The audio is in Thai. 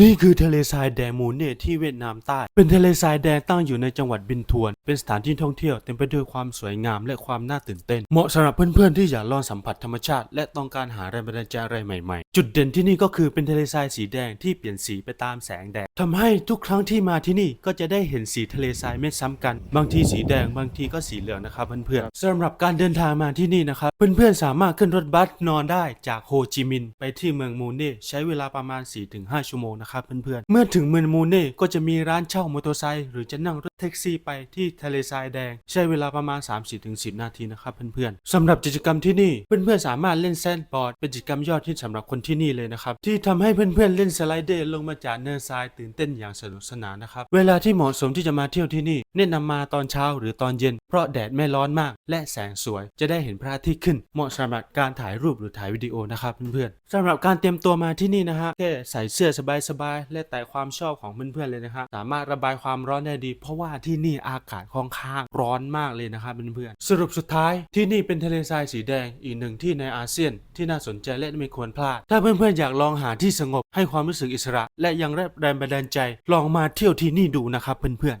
นี่คือทะเลทรายแดงมูเน่ที่เวียดนามใต้ เป็นทะเลทรายแดงตั้งอยู่ในจังหวัดบินทวน เป็นสถานที่ท่องเที่ยวเต็มไปด้วยความสวยงามและความน่าตื่นเต้น เหมาะสำหรับเพื่อนๆที่อยากลองสัมผัสธรรมชาติ และต้องการหาแรงบันดาลใจอะไรใหม่ๆ จุดเด่นที่นี่ก็คือเป็นทะเลทรายสีแดงที่เปลี่ยนสีไปตามแสงแดดทำให้ทุกครั้งที่มาที่นี่ก็จะได้เห็นสีทะเลทรายไม่ซ้ำกัน บางทีสีแดงบางทีก็สีเหลืองนะครับเพื่อนๆสำหรับการเดินทางมาที่นี่นะครับเพื่อนๆสามารถขึ้นรถบัสนอนได้จากโฮจิมินห์ไปที่เมืองมูเน่ใช้เวลาประมาณ 4-5 ชั่วโมงนะครับเพื่อนๆ เมื่อถึงเมืองมูเน่ก็จะมีร้านเช่ามอเตอร์ไซค์หรือจะนั่งรถแท็กซี่ไปที่ทะเลทรายแดง ใช้เวลาประมาณ 30-10 นาทีนะครับเพื่อนๆสำหรับกิจกรรมที่นี่เพื่อนๆสามารถเล่นแซนด์บอร์ดเป็นกิจกรรมยอดฮิตสำหรับคนที่นี่เลยนะครับที่ทำให้เพื่อนๆเล่นสไลเดอร์ลงมาจากเนินทรายตื่นเต้นอย่างสนุกสนานนะครับเวลาที่เหมาะสมที่จะมาเที่ยวที่นี่แนะนำมาตอนเช้าหรือตอนเย็น เพราะแดดไม่ร้อนมาก และแสงสวยจะได้เห็นพระอาทิตย์ขึ้น เหมาะสำหรับการถ่ายรูปหรือถ่ายวิดีโอนะครับเพื่อนๆสำหรับการเตรียมตัวมาที่นี่นะฮะแค่ใส่เสื้อสบายๆและแต่ความชอบของเพื่อนๆเลยนะครับสามารถระบายความร้อนได้ดี เพราะว่าที่นี่อากาศค่อนข้างร้อนมากเลยนะครับเพื่อนๆสรุปสุดท้ายที่นี่เป็นทะเลทรายสีแดงอีกหนึ่งที่ในอาเซียน ที่น่าสนใจและไม่ควรพลาด ถ้าเพื่อนๆอยากลองหาที่สงบให้ความรู้สึกอิสระ และยังได้แรงบันดาลใจ ลองมาเที่ยวที่นี่ดูนะครับเพื่อนๆ